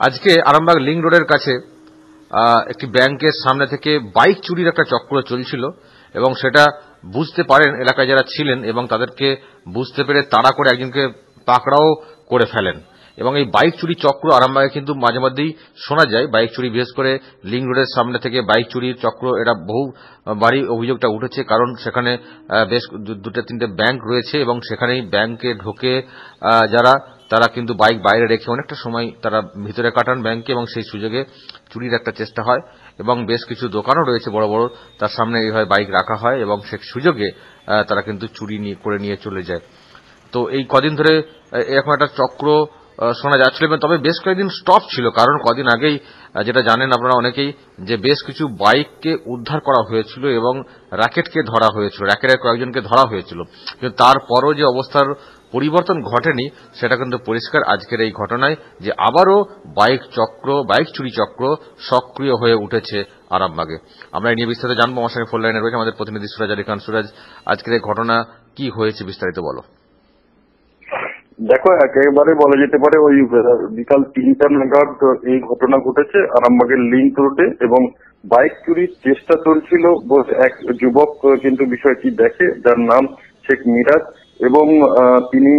আজকে আরামবাগ লিং রোডের কাছে একটি ব্যাংকের সামনে থেকে বাইক চুরির একটা চক্র চলছিল এবং সেটা বুঝতে পারেন এলাকায় যারা ছিলেন এবং তাদেরকে বুঝতে পেরে তাড়া করে একজনকে পাকড়াও করে ফেলেন। এবং এই বাইক চুরি চক্র আরামবাগে কিন্তু মাঝে মধ্যেই শোনা যায়, বাইক চুরি, বিশেষ করে লিঙ্ক রোডের সামনে থেকে বাইক চুরির চক্র, এটা বহু বাড়ি অভিযোগটা উঠেছে, কারণ সেখানে বেশ দুটো তিনটে ব্যাংক রয়েছে এবং সেখানেই ব্যাংকে ঢোকে যারা, তারা কিন্তু বাইক বাইরে রেখে অনেকটা সময় তারা ভিতরে কাটান ব্যাংকে এবং সেই সুযোগে চুরির একটা চেষ্টা হয় এবং বেশ কিছু দোকানও রয়েছে বড় বড়, তার সামনে এইভাবে বাইক রাখা হয় এবং সে সুযোগে তারা কিন্তু চুরি নিয়ে, করে নিয়ে চলে যায়। তো এই কদিন ধরে এরকম একটা চক্র শোনা যাচ্ছিল এবং তবে বেশ কয়েকদিন স্টপ ছিল। কারণ কদিন আগেই যেটা জানেন আপনারা অনেকেই, যে বেশ কিছু বাইককে উদ্ধার করা হয়েছিল এবং র্যাকেটকে ধরা হয়েছিল। র্যাকেটের কয়েকজনকে ধরা হয়েছিল। কিন্তু তারপরও যে অবস্থার পরিবর্তন ঘটেনি, সেটা কিন্তু পরিষ্কার আজকের এই ঘটনায় যে আবারও বাইক চক্র বাইক চুরি চক্র সক্রিয় হয়ে উঠেছে আরামবাগে। আমরা এই নিয়ে বিস্তারিত জানব। আমার সঙ্গে ফোন লাইনে রয়েছে আমাদের প্রতিনিধি সুরাজ আলী খান। সুরাজ, আজকের এই ঘটনা কি হয়েছে বিস্তারিত বলো। দেখো, একেবারে বলা যেতে পারে ওই বিকাল তিনটা নাগাদ এই ঘটনা ঘটেছে, আরামবাগের লিঙ্ক রোডে এবং বাইক চুরির চেষ্টা চলছিল এক যুবক কিন্তু বিষয়টি দেখে, যার নাম শেখ মিরাজ, এবং তিনি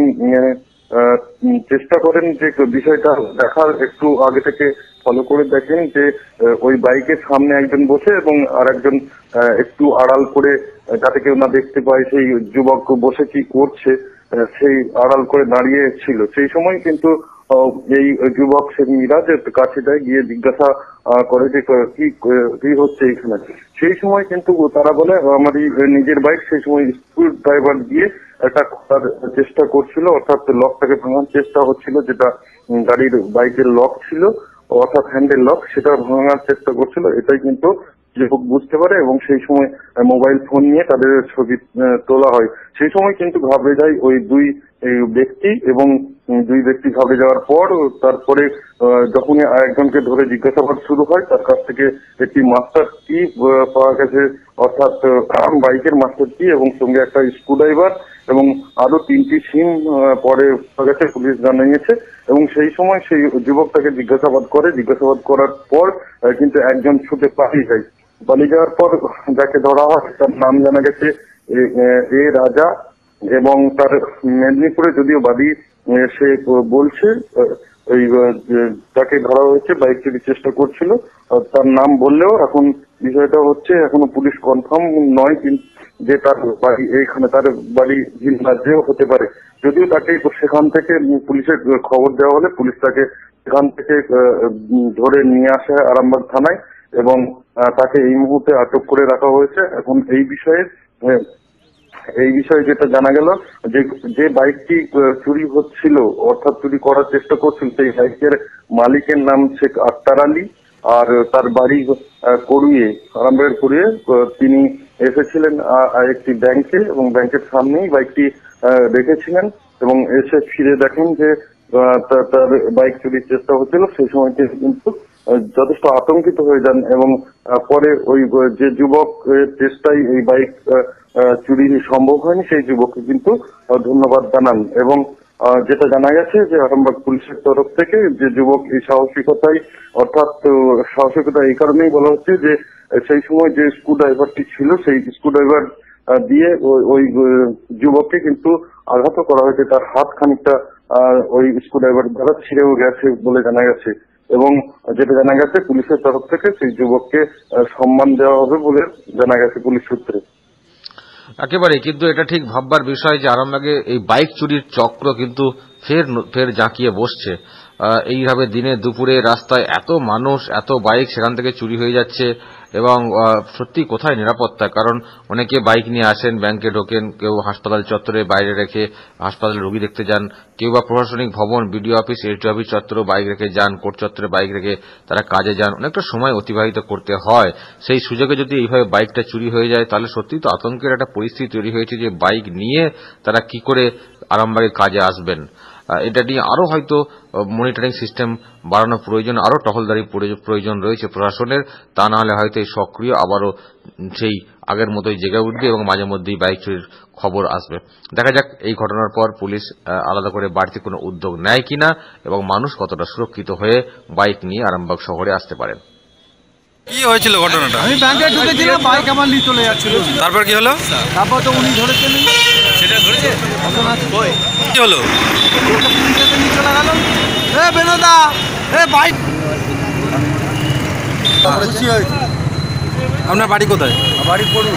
চেষ্টা করেন যে বিষয়টা দেখার, একটু আগে থেকে ফলো করে দেখেন যে ওই বাইকের সামনে একজন বসে, এবং আর একজন একটু আড়াল করে যাতে কেউ না দেখতে পায়, সেই যুবক বসে কি করছে। সেই আড়াল করে দাঁড়িয়ে ছিল। সেই সময় কিন্তু এই যুবক শেখ মিরাজের কাছে যায় গিয়ে জিজ্ঞাসা করে যে কি কি হচ্ছে এখানে? সেই সময় কিন্তু তারা বলে আমারই নিজের বাইক সেই সময় স্কুল ড্রাইভার দিয়ে একটা খোলার চেষ্টা করছিল, অর্থাৎ লকটাকে ভাঙার চেষ্টা হচ্ছিল, যেটা গাড়ির বাইকের লক ছিল, অর্থাৎ হ্যান্ডেল লক সেটা ভাঙার চেষ্টা করছিল। এটাই কিন্তু যুবক বুঝতে পারে এবং সেই সময় মোবাইল ফোন নিয়ে তাদের ছবি তোলা হয়। সেই সময় কিন্তু ঘাবড়ে যায় ওই দুই ব্যক্তি এবং দুই ব্যক্তি ঘাবড়ে যাওয়ার পর তারপরে আহ, যখনই আরেকজনকে ধরে জিজ্ঞাসাবাদ শুরু হয় তার কাছ থেকে একটি মাস্টার কি পাওয়া গেছে। অর্থাৎ বাইকের মাস্টার কি এবং সঙ্গে একটা স্ক্রুড্রাইভার এবং আরও তিনটি সিম পরে পাওয়া গেছে পুলিশ জানিয়েছে। এবং সেই সময় সেই যুবক তাকে জিজ্ঞাসাবাদ করে। জিজ্ঞাসাবাদ করার পর কিন্তু একজন ছুটে পালিয়ে যায়। পালিয়ে যাওয়ার পর যাকে ধরা হয়, তার নাম জানা গেছে, এ- রাজা এবং তার মেদিনীপুরে যদিও বাদী সে বলছে ওই যাকে ধরা হয়েছে বাইক চুরির চেষ্টা করছিল তার নাম বললেও এখন বিষয়টা হচ্ছে এখনও পুলিশ কনফার্ম নয় কিন্তু যে তার বাড়ি এইখানে, তার বাড়ি ভিন রাজ্যেও হতে পারে। যদিও তাকে সেখান থেকে পুলিশের খবর দেওয়া হলে পুলিশ তাকে সেখান থেকে ধরে নিয়ে আসে আরামবাগ থানায়। এবং তাকে এই মুহূর্তে আটক করে রাখা হয়েছে। এখন এই বিষয়ে এই বিষয়ে যেটা জানা গেল যে যে বাইকটি চুরি হচ্ছিল অর্থাৎ চুরি করার চেষ্টা করছিল সেই বাইকের মালিকের নাম শেখ আক্তার আলী আর তার বাড়ি কড়ুয়ে আরামবাগের আহ, তিনি এসেছিলেন একটি ব্যাংকে এবং ব্যাংকের সামনেই বাইকটি রেখেছিলেন এবং এসে ফিরে দেখেন যে তার বাইক চুরির চেষ্টা হচ্ছিল। সেই সময় কিন্তু যথেষ্ট আতঙ্কিত হয়ে যান এবং পরে ওই যে যুবক চেষ্টায় এই বাইক চুরি সম্ভব হয়নি, সেই যুবককে কিন্তু ধন্যবাদ জানান এবং যেটা জানা গেছে যে আরামবাগ পুলিশের তরফ থেকে যে যুবক এই সাহসিকতায়, অর্থাৎ, সাহসিকতা এই কারণেই বলা হচ্ছে যে, সেই সময় যে স্ক্রু ড্রাইভারটি ছিল, সেই স্ক্রু ড্রাইভার দিয়ে ওই- ওই যুবককে কিন্তু আঘাত করা হয়েছে। তার হাত খানিকটা ওই স্ক্রু ড্রাইভার দ্বারা ছিঁড়েও গেছে বলে জানা গেছে। এবং যেটা জানা গেছে, পুলিশের তরফ থেকে সেই যুবককে সম্মান দেওয়া হবে বলে জানা গেছে পুলিশ সূত্রে। একেবারে, কিন্তু এটা ঠিক ভাববার বিষয় যে আরামবাগে এই বাইক চুরির চক্র কিন্তু ফের ফের জাঁকিয়ে বসছে। এইভাবে দিনে দুপুরে রাস্তায় এত মানুষ, এত বাইক সেখান থেকে চুরি হয়ে যাচ্ছে। এবং সত্যি কোথায় নিরাপত্তা? কারণ অনেকে বাইক নিয়ে আসেন, ব্যাংকে ঢোকেন, কেউ হাসপাতাল চত্বরে বাইরে রেখে হাসপাতালে রোগী দেখতে যান, কেউ বা প্রশাসনিক ভবন বিডিও অফিস এসডি অফিস চত্বরে বাইক রেখে যান, কোর্ট চত্বরে বাইক রেখে তারা কাজে যান। অনেকটা সময় অতিবাহিত করতে হয়। সেই সুযোগে যদি এইভাবে বাইকটা চুরি হয়ে যায়, তাহলে সত্যি তো আতঙ্কের একটা পরিস্থিতি তৈরি হয়েছে যে বাইক নিয়ে তারা কি করে আরামবাগে কাজে আসবেন। এটা নিয়ে আরও হয়তো মনিটরিং সিস্টেম বাড়ানো প্রয়োজন আরও টহলদারি প্রয়োজ- প্রয়োজন রয়েছে প্রশাসনের তা না হলে হয়তো এই সক্রিয় আবারও সেই আগের মতোই জেগে উঠবে এবং মাঝে মধ্যেই বাইক চুরির খবর আসবে। দেখা যাক এই ঘটনার পর পুলিশ আলাদা করে বাড়তি কোনো উদ্যোগ নেয় কিনা এবং মানুষ কতটা সুরক্ষিত হয়ে বাইক নিয়ে আরামবাগ শহরে আসতে পারেন কি হয়েছিল ঘটনাটা? আমি ব্যাংকে ঢুকেছিলাম বাইক আমার নিয়ে চলে যাচ্ছিল। তারপর কি হলো? তারপর তো উনি ধরেছেন। সেটা ধরেছে? এখন কি হলো? ওকে পুলিশেতে নিয়ে চলে গেল এ বেনোদা এ বাইক হয়েছে। আপনার বাড়ি কোথায়? বাড়ি করুন।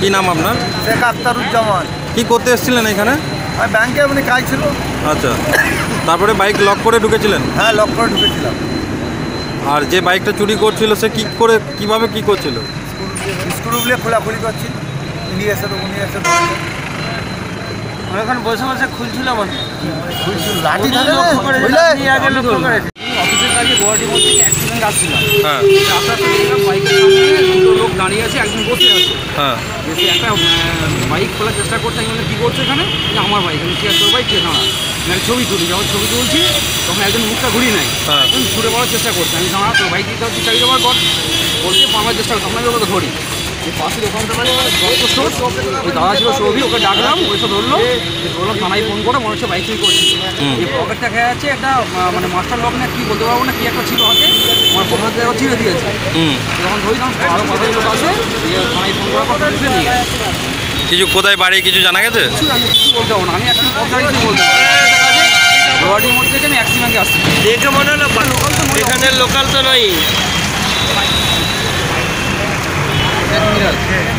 কি নাম আপনার? শেখ আখতারুজ্জামান। কি করতে এসেছিলেন এখানে? ব্যাংকে আপনি কাজ ছিল। আচ্ছা। তারপরে বাইক লক করে ঢুকেছিলেন? হ্যাঁ লক করে ঢুকেছিলাম। আর যে বাইকটা চুরি করছিল সে কি করে কীভাবে কি করছিল? স্ক্রুগুলো খোলাখুলি করছি। নিয়ে এসে তো উনি এসে ধরলেন। আমি এখন বসে বসে খুলছিলাম খুলছিল, লাঠি না, লক্ষ্য করে আগে লক্ষ্য অফিসের কাজে গুয়াহাটির মধ্যে অ্যাক্সিডেন্ট আসছিলাম হ্যাঁ। আসার বাইকের সামনে দুটো লোক দাঁড়িয়ে আছে একজন বসে আছে। হ্যাঁ। একটা বাইক খোলার চেষ্টা করছে আমি কী করছ এখানে? যে আমার বাইক আমি চেয়ার তোর বাইক দাঁড়া আমি ছবি তুলি। যখন ছবি তুলছি তখন একজন মুখটা ঘুরি নাই। একজন ছুটে পড়ার চেষ্টা করছে। আমি দাঁড়া তোর বাইক দিতে হচ্ছে চাকরি দেওয়ার পর বলছে পাওয়ার চেষ্টা করছে আপনাকে ধরি। যে মানে স্টোর ওই দাদা ছিল সৌভি ওকে ডাকলাম ওই সব ধরলো। যে বললাম থানায় ফোন করে মনে হচ্ছে বাইক চুরি করছি। এই পকেটটা খেয়ে আছে একটা মানে মাস্টার লক না কি বলতে পারব না কি একটা ছিল হাতে। আমার পকেট ছিঁড়ে দিয়েছে। হুম। যখন ধরি তখন আরও কথা লোক আসে থানায় ফোন করার পর নিয়ে কিছু কোথায় বাড়ি কিছু জানা গেছে? কিছু আমি কিছু বলতে পারব না। আমি একটু কথা কিছু বলতে পারব গুয়াহাটির মধ্যে থেকে আমি অ্যাক্সিডেন্টে দেখে মনে হলো লোকাল তো নয়। এখানে লোকাল তো নয় এক মিনিট।